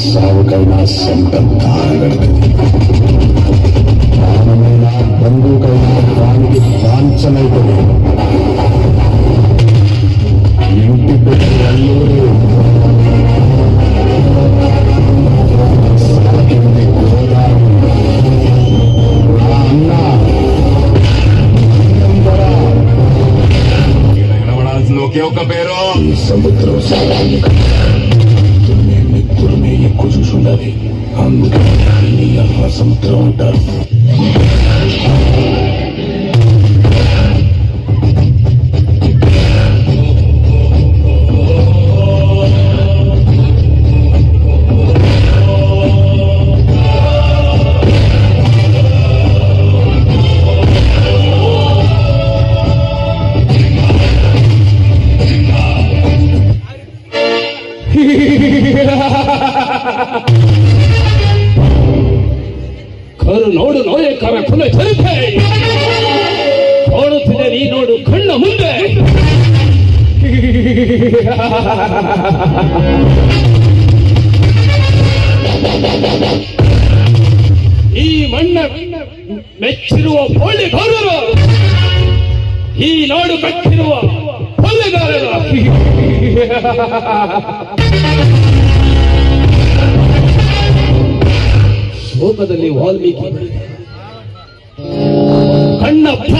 సావుకైనా సొంత తారగడుతుంది బంధువుకైనా దానికి వాంఛనైతుంది ఇంటి పెట్టి అల్లూరు ఒకే ఒక పేరు సముద్రం సారాన్ని మిత్రులనే ఎక్కువ చూసి ఉండాలి అందుకే సముద్రం అంటారు. ಕುಲ ಚರಿತೆ ನೋಡುತ್ತಿದೆ ನೀ ನೋಡು ಕಣ್ಣ ಮುಂದೆ ಈ ಮಣ್ಣ ಮೆಚ್ಚಿರುವ ಪೊಳ್ಳೆಗಾರರು ಈ ನಾಡು ಕಟ್ಟಿರುವ ಪೊಳ್ಳೆಗಾರರು ಶೋಕದಲ್ಲಿ ವಾಲ್ಮೀಕಿ ಕಣ್ಣಪ್ಪ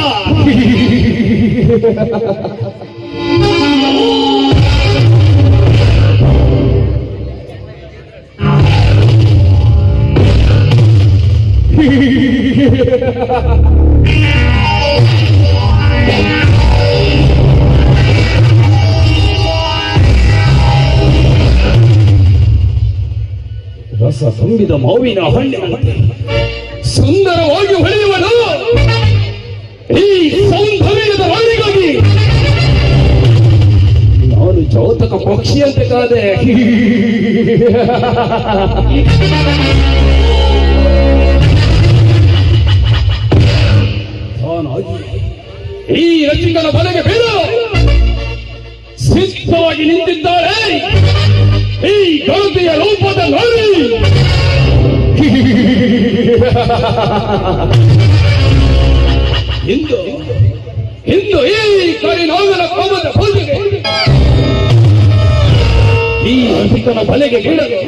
ರಸ ತುಂಬಿದ ಮಾವಿನ ಹಣ್ಣಿನಂತೆ ಸುಂದರವಾಗಿ ಹೊಳೆಯುವನು ಚೌತಕ ಅಂತ ಕಾದೆ ಈ ರಚಿಕನ ಬಲೆಗೆ ಬೀಳು ಸಿದ್ಧವಾಗಿ ನಿಂತಿದ್ದಾಳೆ. ಈ ಗಣತಿಯ ರೂಪದ ನಾರಿ. ಇಂದು ಇಂದು ಈ ಕರಿನಾಗನ ಕೋಮದ ಪೂಜೆಗೆ ಈ ತಲೆಗೆ ಬೀಳಲು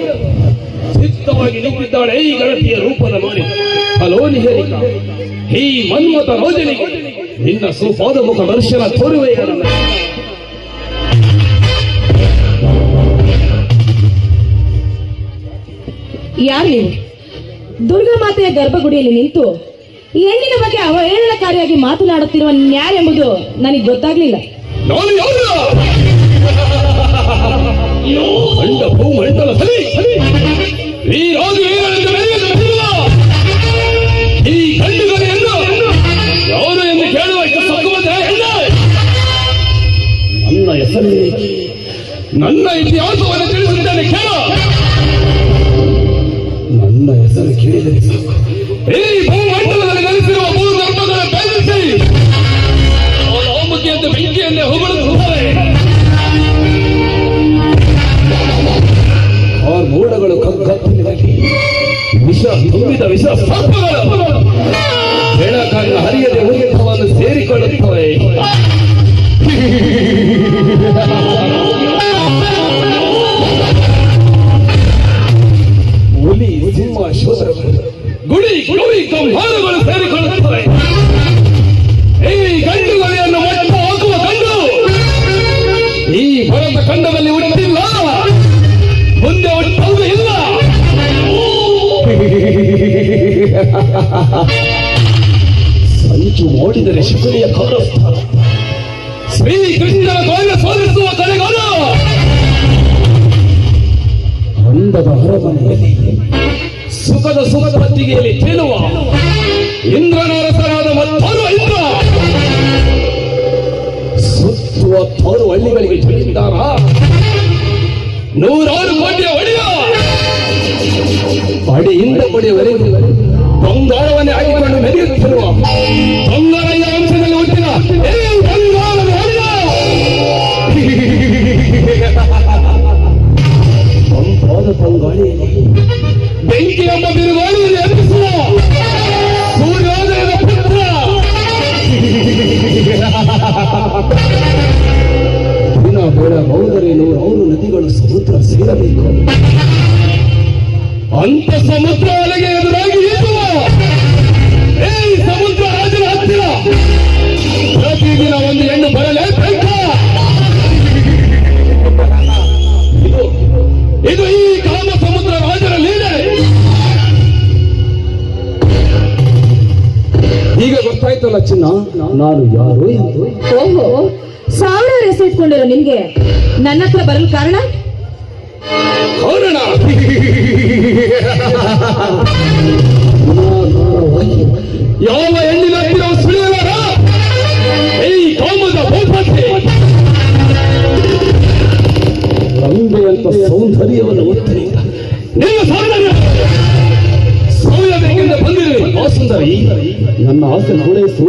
ಸಿದ್ಧವಾಗಿ ನಿಂತಿದ್ದಾಳೆ ಈ ಗಣತಿಯ ರೂಪದ ನಾರಿ ಹಲೋ ನಿಹರಿಕ ಈ ಮನ್ಮತ ರೋಜನಿ ನಿನ್ನ ಸುಪಾದ ಮುಖ ದರ್ಶನ ತೋರುವೆ ಯಾರು ನೀವು? ದುರ್ಗಾ ಮಾತೆಯ ಗರ್ಭಗುಡಿಯಲ್ಲಿ ನಿಂತು ಹೆಣ್ಣಿನ ಬಗ್ಗೆ ಅವಹೇಳನಕಾರಿಯಾಗಿ ಮಾತನಾಡುತ್ತಿರುವ ನ್ಯಾಯೆಂಬುದು ನನಗೆ ಗೊತ್ತಾಗ್ಲಿಲ್ಲ. ಕಂಡ ಭೂಮಂಡಲ ಸರಿ ಬಿಡುವ. ಈ ಗಂಡುಗರೆಯನ್ನು ಯಾರು ಎಂದು ಕೇಳುವ ಸಕ್ಕುವಂತೆ ನನ್ನ ಹೆಸರು ನನ್ನ ಇತಿಹಾಸವನ್ನು ತಿಳಿಸುತ್ತೇನೆ, ಕೇಳ. ನನ್ನ ಹೆಸರು ಕೇಳಿದರೆ ಸಾಕು. ಈ ಭೂಮಂಡಲದಲ್ಲಿ ವಿಷ ತುಂಬಿದ ವಿಷ ಸರ್ಪಗಳು ಬೆಳಕನ್ನು ಹರಿಯದೆ ಉರಿತವನ್ನು ಸೇರಿಕೊಳ್ಳುತ್ತವೆ. ಮಾಡಿದರೆ ಗೌರವಸ್ಥಾನ ಶ್ರೀ ಶ್ರೀಕೃಷ್ಣನ ಗೌರವ ಕಡೆಗಾಲ ಅಂದದ ಸುಖದ ಸುಖದ ತೇಲುವ ಮತ್ತೋರ್ವ ಇಂದ್ರ. ಸುತ್ತುವ ತೋರು ಹಳ್ಳಿಗಳಿಗೆ ನೂರಾರು ಕೋಟಿಯ ಒಡೆಯ. ಬಂಗಾರವನ್ನೇ ಮೆರೆಯುತ್ತಿರುವ ಬಂಗಾರ ದಿನ ಬೇಡ ಮೌನರೇನು ಅವರು ನದಿಗಳು ಸಮುದ್ರ ಸೇರಬೇಕು. ಅಂತ ಸಮುದ್ರ ಒಳಗೆ ಎದುರಾಗಿ ಈ ಸಮುದ್ರ ರಾಜನ ಹತ್ತಿರ. ಗೊತ್ತಾಯ್ತಲ್ಲ ಚಿನ್ನ ನಾನು ಯಾರು ಓಹೋ ಸಾವಿರಾರು ಹೆಸರು ಇಟ್ಕೊಂಡಿರೋ ನಿಮ್ಗೆ ನನ್ನ ಹತ್ರ ಬರಲು ಕಾರಣ? ಕಾರಣ? ಯಾವ ಹೆಣ್ಣಿನ ನನ್ನ ಆಸೆ ಪೂರೈಸು.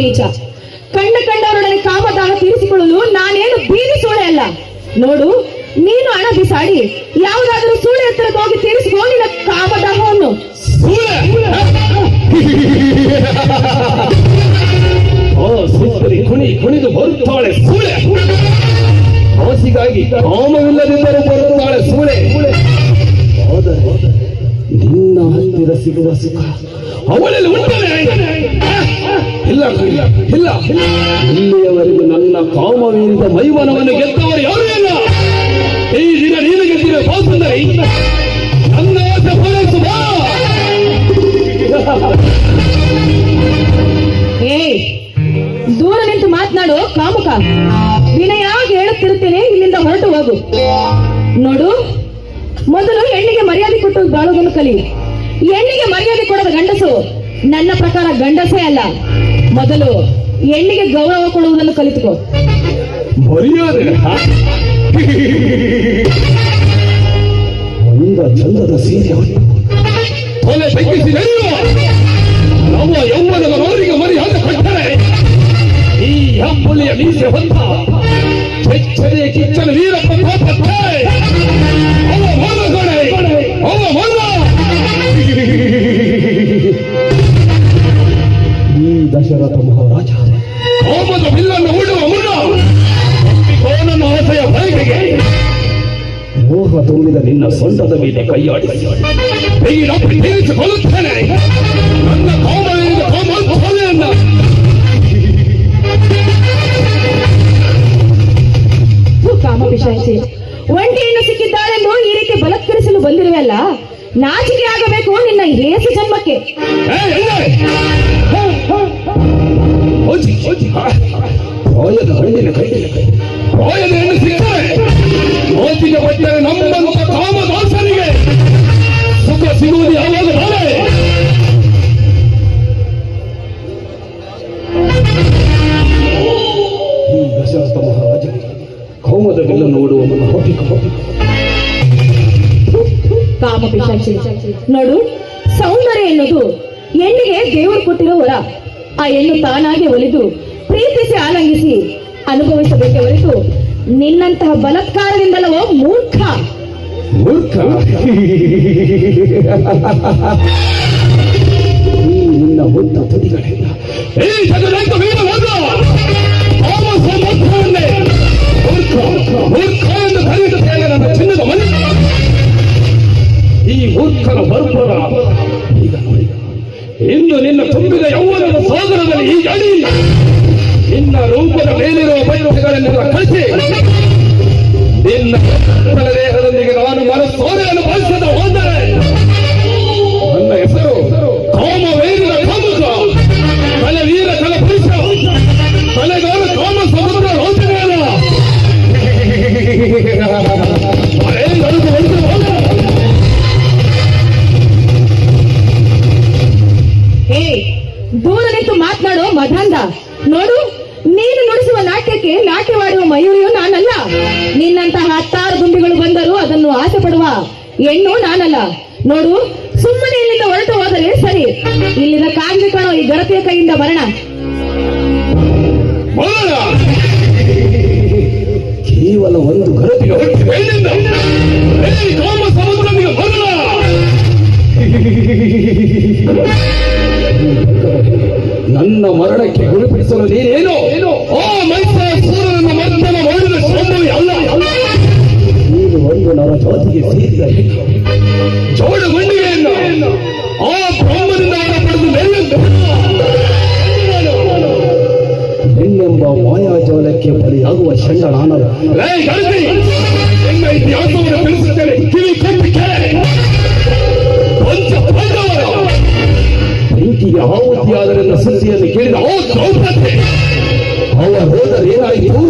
ನೀಚ. ಕಂಡ ಕಂಡವರೊಡನೆ ಕಾಮದಾಹ ತೀರಿಸಿಕೊಳ್ಳಲು ನಾನೇನು ಬೀದಿ ಸೂಳೆ ಅಲ್ಲ. ನೋಡು ನೀನು ಹಣ ಬಿಸಾಡಿ ಯಾವುದಾದರೂ ಸೂಳೆ ಹತ್ತಿರಕ್ಕೆ ಹೋಗಿ ತೀರಿಸಿಕೋ ನಿನ್ನ ಕಾಮದಾಹವನ್ನು. ಕುಣಿ ಕುಣಿದು ಬರುತ್ತಾಳೆ ಸೂಳೆ. ಆಸಿಗಾಗಿ ಸುಖ. ಅವಳಲ್ಲಿ ಉಂಟಲೇ ಇಲ್ಲ ಇಲ್ಲ ಇಲ್ಲ. ಇಲ್ಲಿಯವರೆಗೂ ನನ್ನ ಕಾಮವಿಂದ ಮೈವನವನ್ನು ಗೆದ್ದವರು ಯಾರೂ ಇಲ್ಲ. ಈ ದಿನ ನೀನು ಗೆದ್ದಿರೋ ಬಾ ಸುಂದರಿ ನನ್ನ ಆಸೆ ಪೂರೈಸು ಏ, ದೂರ ನಿಂತು ಮಾತನಾಡು ಕಾಮುಕ. ವಿನಯಾಗಿ ಹೇಳುತ್ತಿರುತ್ತೇನೆ, ಇಲ್ಲಿಂದ ಹೊರಟು ಹೋಗು. ನೋಡು, ಮೊದಲು ಹೆಣ್ಣಿಗೆ ಮರ್ಯಾದೆ ಕೊಟ್ಟು ಬಾಳುವುದನ್ನು ಕಲಿ. ಹೆಣ್ಣಿಗೆ ಮರ್ಯಾದೆ ಕೊಡೋದು ಗಂಡಸು ನನ್ನ ಪ್ರಕಾರ ಗಂಡಸೇ ಅಲ್ಲ. ಮೊದಲು ಹೆಣ್ಣಿಗೆ ಗೌರವ ಕೊಡುವುದನ್ನು ಕಲಿತುಕೋ. ಮರ್ಯಾದೆ ಒಂದ ಚಂದದ ಸೀರೆ ತೊಲೆ ತಗ್ಗಿಸಿ ನಡೆಯುವ ನಮ್ಮ ಯೌವನದ ಅವರಿಗೆ ಮರ್ಯಾದೆ ಕೊಟ್ಟರೆ ಈ ಹೆಬ್ಬುಲಿಯ ಮೀಸೆ ಹೊತ್ತ ಕೆಚ್ಚದೆ ಕಿಚ್ಚನ ವೀರ ಪ್ರತಾಪಕ್ಕೆ ಅವ ಮನ ದಶರಥ ಮಹಾರಾಜ. ಕೋಮದ ಬಿಲ್ಲನ್ನು ಉಡುವ ಮುನ್ನ ಕೋನನ ಆಸೆಯ ಬಯಕೆಗೆ ಮೋಹ ತುಂಬಿದ ನಿನ್ನ ಸೊಂಟದ ಮೇಲೆ ಕೈಯಾಡಿ. ತಿಳಿಸಿಕೊಳ್ಳುತ್ತೇನೆ. ನನ್ನ ಕೋಮದಿಂದ ಕಾಮಾಂತನೆಯನ್ನ ಥು, ಕಾಮ ಪಿಶಾಚಿ. ಒಂಟಿಯನ್ನು ಸಿಕ್ಕಿದ್ದಾಳೆಂದು ಈ ರೀತಿ ಬಲತ್ಕರಿಸಲು ಬಂದಿರುವೆಲ್ಲ ನಾಚಿಕೆ ಆಗಬೇಕು ನಿನ್ನ ಹೇಸು ಜನ್ಮಕ್ಕೆ. ಪ್ರಾಯದ ಹಣ್ಣಿನ ಕೈ ಪ್ರಾಯದ ಹೆಣ್ಣು ಸಿಗ್ತಾರೆ ಮೋತಿಗೆ ಬಟ್ಟರೆ ನಮ್ಮಂತ ಕಾಮದಾಸರಿಗೆ ಸುಖ ಸಿಗುವುದು ಯಾವಾಗ ನಾಳೆ? ದಶರಥ ಮಹಾರಾಜ ಕೌಮದ ಬೆಲ್ಲ ನೋಡುವ ನನ್ನ ಹೊಟ್ಟಿಕ ನೋಡು, ಸೌಂದರ್ಯ ಎನ್ನುವುದು ಹೆಣ್ಣಿಗೆ ದೇವರು ಕೊಟ್ಟಿರೋ ವರ ಆ ಹೆಣ್ಣು ತಾನಾಗಿ ಒಲಿದು ಪ್ರೀತಿಸಿ ಆಲಂಗಿಸಿ ಅನುಭವಿಸಬೇಕೆ ಹೊರತು ನಿನ್ನಂತಹ ಬಲತ್ಕಾರದಿಂದಲವೋ ಮೂರ್ಖ. ಮೂರ್ಖ? ನಿನ್ನ ತುದಿಗಳಿಂದ. ಇಂದು ನಿನ್ನ ತುಂಬಿದ ಯೌವನದ ಸಾಗರದಲ್ಲಿ ಈ ಅಡಿ. ನಿನ್ನ ರೂಪದ ಮೇಲಿರುವ ಬೈರುಗಳನ್ನೆಲ್ಲ ಕಳಿಸಿ. ನಿನ್ನ ದೇಹದೊಂದಿಗೆ ನಾನು ಮನಸ್ಸೋದೆಯನ್ನು ನೋಡು ಸುಮ್ಮನೆ ಇಲ್ಲಿಂದ ಹೊರಟು ಹೋದರೆ ಸರಿ. ಇಲ್ಲಿನ ಕಾಗ್ದೆ ಕಾಣೋ ಈ ಗರತಿಯ ಕೈಯಿಂದ ಮರಣ. ಕೇವಲ ಒಂದು ನನ್ನ ಮರಣಕ್ಕೆ ಗುರುಪಡಿಸಲು ನೀನೇನು? ಆ ಮೈಸೂರನ್ನು ಮರ್ತನ ಮಾಡಿದ ಸಂಭವಿ ಅಲ್ಲ. ನೀನು ಒಂದು ನರ ಜಾತಿಗೆ ಸೇರಿದ ಮಾಯಾಜಾಲಕ್ಕೆ ಬಲಿಯಾಗುವ ಶಂಡ ನಾನು ಇತಿಹಾಸವನ್ನು ತಿಳಿಸುತ್ತೇನೆ. ಕಿವಿ ಕೊಟ್ಟು ಕೇಳಿ. ಪಂಚ ಪಾಂಡವರ ಬೆಂಕಿಗೆ ಆಹುತಿಯಾದರೆಂದ ಸುದ್ದಿಯನ್ನು ಕೇಳಿದ ದ್ರೌಪದಿ! ಅವರ ಹೋದರೆ ಏನಾಯಿತು?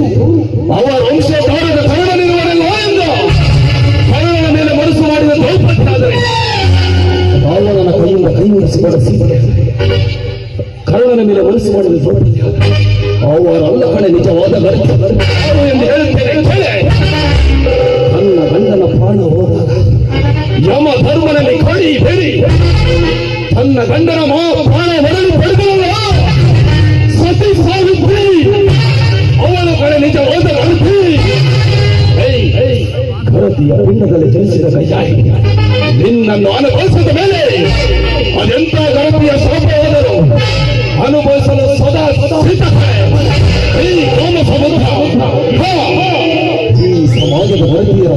ಅವರ ವಂಶಧಾರದ ಕರ್ಣನಿರುವರೆಲ್ಲ ಎಂದು ಕರ್ಣನ ಮೇಲೆ ಮನಸ್ಸು ಮಾಡಿದ ದ್ರೌಪದಿ ಆದರೆ. ರಾವಣನ ಕೈಯಿಂದ ಕೈ ಮುಡಿಸಿ ಕರ್ಣನ ಮೇಲೆ ಮನಸ್ಸು ಮಾಡಿದ ದ್ರೌಪದಿ ಆದರೆ. ಅವರಲ್ಲ ಕಣೆ ನಿಜವಾದ ಗರ್ಭ ಎಂದು ಹೇಳುತ್ತೇನೆ ನನ್ನ ಗಂಡನ ಪ್ರಾಣ ಹೋದಾಗ ಯಮ ಧರ್ಮನಲ್ಲಿ ಕಡಿ ಬೇಡಿ ತನ್ನ ಗಂಡನ ಮಾ ಪ್ರಾಣ ಹೊರಲು ಪಡೆದಲ್ಲ ಸತಿ ಸಾವಿತ್ರಿ ಅವಳ ಕಡೆ ನಿಜವಾದ ಗರ್ಭಿ ಗರತಿಯ ಪಿಂಡದಲ್ಲಿ ಜನಿಸಿದ ಕೈಯಾಯಿ ನಿನ್ನನ್ನು ಅನುಭವಿಸಿದ ಮೇಲೆ ಅದೆಂತ ಗರತಿಯ ಶಾಪವಾದರೂ ಅನುಭವಿಸಲು ಸದಾ ಸದಾ ಸಿದ್ಧ ಈ ಕಾಮ ಸಮುದ್ರ ಹಾ, ಈ ಸಮಾಜದ ಗರತಿಯರ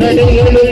నడియలు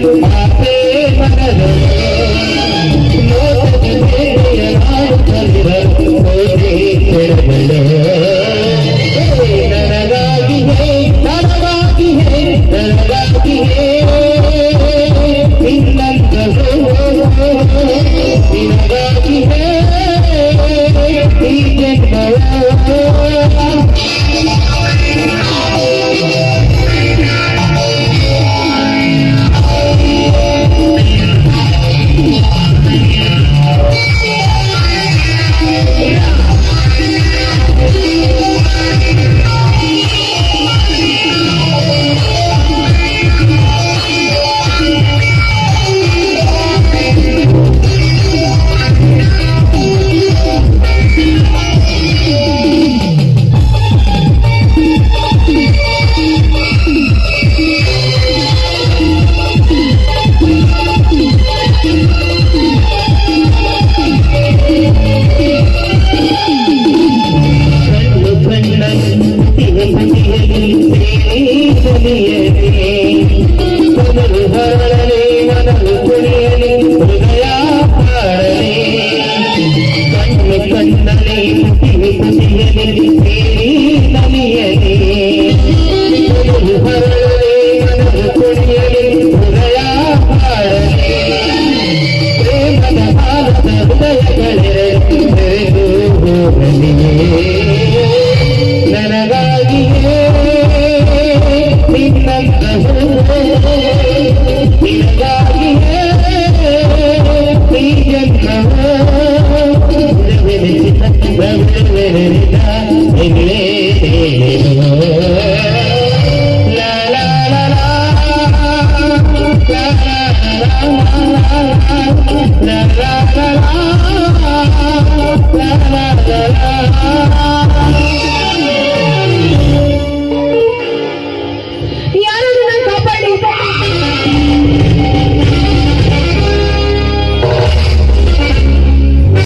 ಕಣ್ಣಲ್ಲಿ ಕುಟಿವಿ ಕುಟಿಯಲಿ ಬ್ರಹ್ಮವೇದ